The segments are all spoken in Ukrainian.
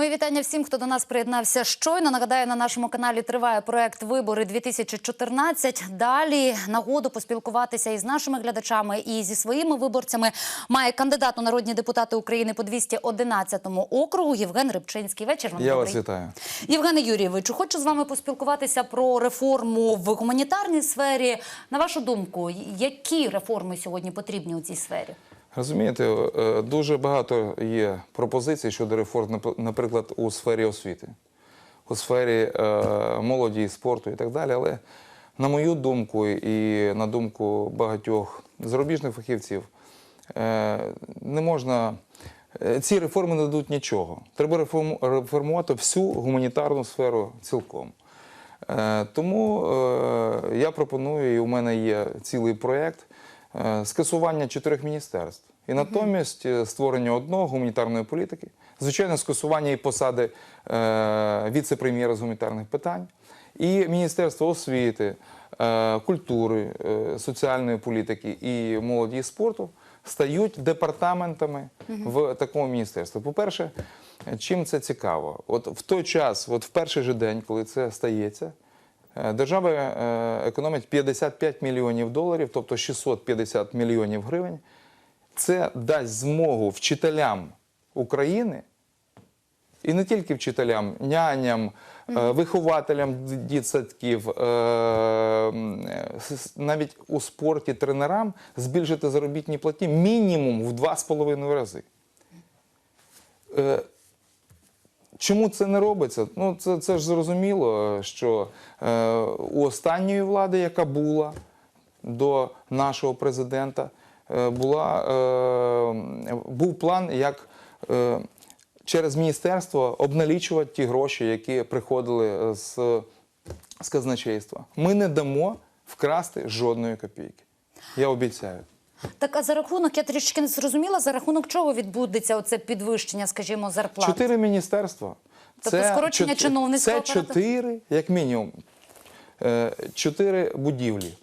Мої вітання всім, хто до нас приєднався щойно. Нагадаю, на нашому каналі триває проект Вибори 2014 Далі нагоду поспілкуватися із нашими глядачами і зі своїми виборцями має кандидат у народні депутати України по 211 округу Євген Рибчинський. Вечір вам Я добрий. вас вітаю. Євгене Юрійовичу, хочу з вами поспілкуватися про реформу в гуманітарній сфері. На вашу думку, які реформи сьогодні потрібні у цій сфері? Розумієте, е, дуже багато є пропозицій щодо реформ, наприклад, у сфері освіти, у сфері е, молоді спорту і так далі. Але на мою думку і на думку багатьох зарубіжних фахівців, е, не можна. Ці реформи не дадуть нічого. Треба реформувати всю гуманітарну сферу цілком. Тому я пропоную, і у мене є цілий проєкт скасування чотирьох міністерств. І натомість е, створення одного гуманітарної політики, звичайно, скасування і посади е, віце-прем'єра з гуманітарних питань, і Міністерство освіти, е, культури, е, соціальної політики і молоді і спорту стають департаментами в такому міністерстві. По-перше, чим це цікаво? От в той час, от в перший же день, коли це стається, е, держава е, економить 55 мільйонів доларів, тобто 650 мільйонів гривень. Це дасть змогу вчителям України і не тільки вчителям, няням, е, вихователям д- дитсадків, е, м, е, с- навіть у спорті тренерам збільшити заробітні платні мінімум в 2,5 рази. Е, Чому це не робиться? Ну, це, це ж зрозуміло, що е, у останньої влади, яка була до нашого президента, е, була, е, був план, як е, через міністерство обналічувати ті гроші, які приходили з, з казначейства. Ми не дамо вкрасти жодної копійки. Я обіцяю. Так, а за рахунок, я трішки не зрозуміла, за рахунок чого відбудеться оце підвищення, скажімо, зарплат? Чотири міністерства. Тобто скорочення чот- чиновницького Це чотири, як мінімум, е, чотири будівлі.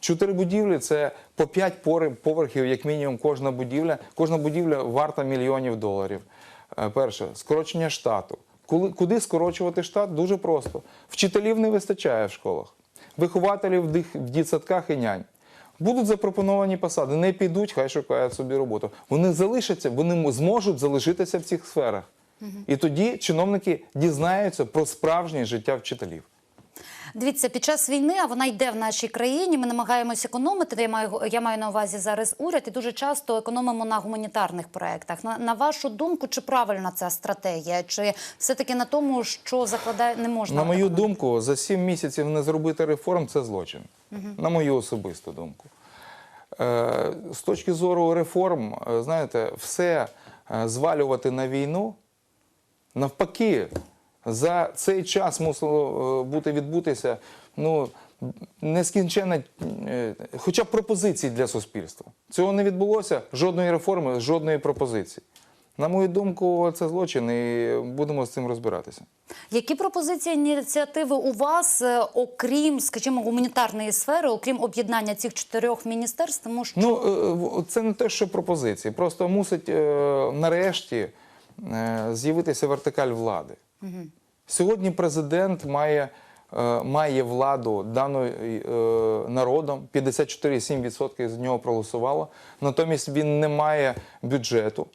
Чотири будівлі це по п'ять поверхів, як мінімум, кожна будівля. Кожна будівля варта мільйонів доларів. Е, Перше, скорочення штату. Куди скорочувати штат? Дуже просто. Вчителів не вистачає в школах, вихователів в дитсадках і нянь. Будуть запропоновані посади, не підуть, хай шукають собі роботу. Вони залишаться, вони зможуть залишитися в цих сферах. І тоді чиновники дізнаються про справжнє життя вчителів. Дивіться, під час війни, а вона йде в нашій країні. Ми намагаємось економити. Я маю я маю на увазі зараз уряд, і дуже часто економимо на гуманітарних проєктах. На, на вашу думку, чи правильна ця стратегія? Чи все таки на тому, що закладає не можна На мою економити? думку, за сім місяців не зробити реформ це злочин. На мою особисту думку. Е, З точки зору реформ, е, знаєте, все е, звалювати на війну, навпаки, за цей час мусило е, бути відбутися ну, нескінченна, е, хоча б пропозиції для суспільства. Цього не відбулося, жодної реформи, жодної пропозиції. На мою думку, це злочин, і будемо з цим розбиратися. Які пропозиції ініціативи у вас, е, окрім, скажімо, гуманітарної сфери, окрім об'єднання цих чотирьох міністерств, тому що Ну, це не те, що пропозиції. Просто мусить нарешті з'явитися вертикаль влади. Сьогодні президент має, е, має владу дану е, народом, 54,7% з нього проголосувало. Натомість він не має бюджету.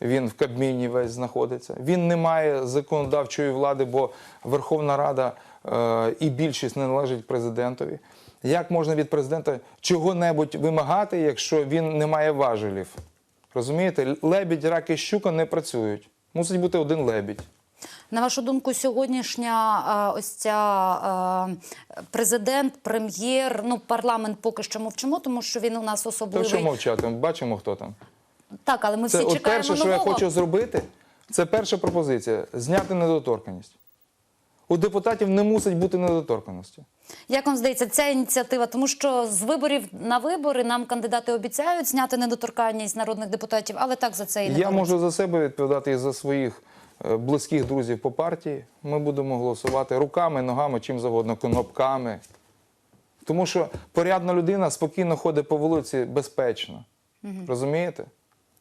Він в Кабміні весь знаходиться. Він не має законодавчої влади, бо Верховна Рада е, і більшість не належить президентові. Як можна від президента чого-небудь вимагати, якщо він не має важелів? Розумієте, лебідь, рак і щука не працюють. Мусить бути один лебідь. На вашу думку, сьогоднішня ось ця президент, прем'єр, ну парламент поки що мовчимо, тому що він у нас особливий. що мовчати? Бачимо, хто там. Так, але ми Це всі от чекаємо перше, що я хочу зробити, це перша пропозиція зняти недоторканність. У депутатів не мусить бути недоторканності. Як вам здається, ця ініціатива, тому що з виборів на вибори нам кандидати обіцяють зняти недоторканність народних депутатів, але так за це і не Я можу за себе відповідати і за своїх близьких друзів по партії. Ми будемо голосувати руками, ногами, чим завгодно, кнопками. Тому що порядна людина спокійно ходить по вулиці безпечно. Розумієте?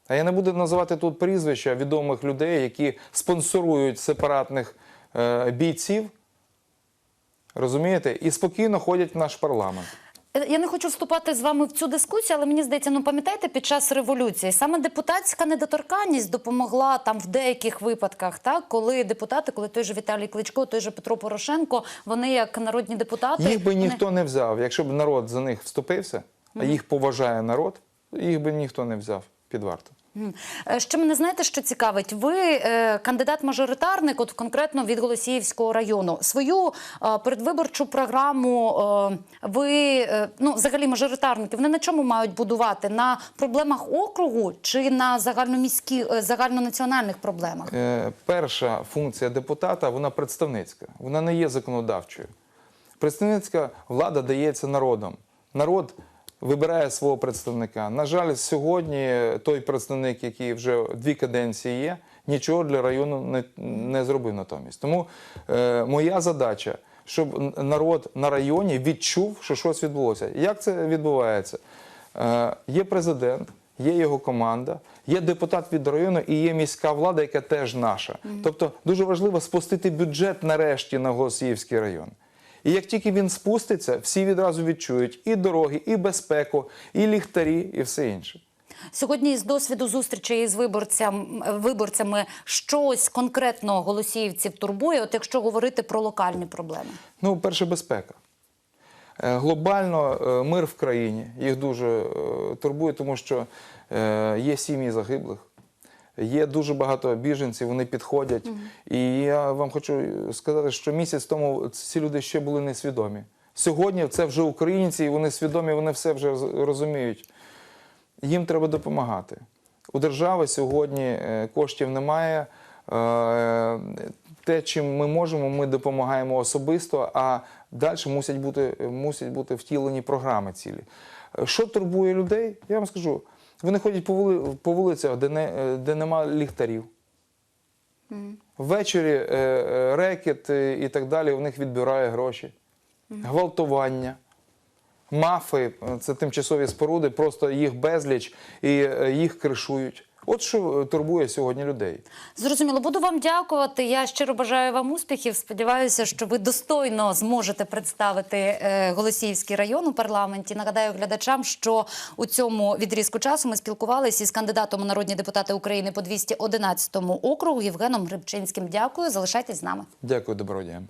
А я не буду називати тут прізвища відомих людей, які спонсорують сепаратних е, бійців, розумієте, і спокійно ходять в наш парламент. Е, Я не хочу вступати з вами в цю дискусію, але мені здається, ну пам'ятаєте, під час революції саме депутатська недоторканність допомогла там в деяких випадках, так коли депутати, коли той же Віталій Кличко, той же Петро Порошенко, вони як народні депутати Їх би вони- ніхто не взяв. Якщо б народ за них вступився, а їх поважає народ, їх би ніхто не взяв під варту. Ще мене знаєте, що цікавить? Ви е, кандидат-мажоритарник, от конкретно від Голосіївського району. Свою е, передвиборчу програму е, ви ну взагалі мажоритарники вони на чому мають будувати? На проблемах округу чи на загальноміські загальнонаціональних проблемах? Перша функція депутата вона представницька, вона не є законодавчою. Представницька влада дається народом. Народ вибирає свого представника. На жаль, сьогодні той представник, який вже дві каденції є, нічого для району не, не зробив натомість. Тому е, моя задача, щоб народ на районі відчув, що щось відбулося. Як це відбувається? Е, є президент, є його команда, є депутат від району і є міська влада, яка теж наша. Тобто дуже важливо спустити бюджет нарешті на Голосіївський район. І як тільки він спуститься, всі відразу відчують і дороги, і безпеку, і ліхтарі, і все інше. Сьогодні з досвіду зустрічей з виборцям, виборцями щось конкретно голосіївців турбує, от якщо говорити про локальні проблеми. Ну, перше, безпека. Е, Глобально е, мир в країні їх дуже е, турбує, тому що є сім'ї загиблих, є дуже багато біженців, вони підходять. І я вам хочу сказати, що місяць тому ці люди ще були несвідомі. Сьогодні це вже українці, і вони свідомі, вони все вже розуміють. Їм треба допомагати. У держави сьогодні е, коштів немає. Е, Те, чим ми можемо, ми допомагаємо особисто, а далі мусять бути, мусять бути втілені програми цілі. Е, Що турбує людей? Я вам скажу. Вони ходять по, вули, по вулицях, де, не, е, де нема ліхтарів. Ввечері е, е, рекет е, і так далі, у них відбирає гроші. Гвалтування. Мафи це тимчасові споруди, просто їх безліч і їх кришують. От що е, турбує сьогодні людей. Зрозуміло, буду вам дякувати. Я щиро бажаю вам успіхів. Сподіваюся, що ви достойно зможете представити е, Голосіївський район у парламенті. Нагадаю глядачам, що у цьому відрізку часу ми спілкувалися із кандидатом у народні депутати України по 211 округу Євгеном Грибчинським. Дякую, залишайтесь з нами. Дякую, доброго дня.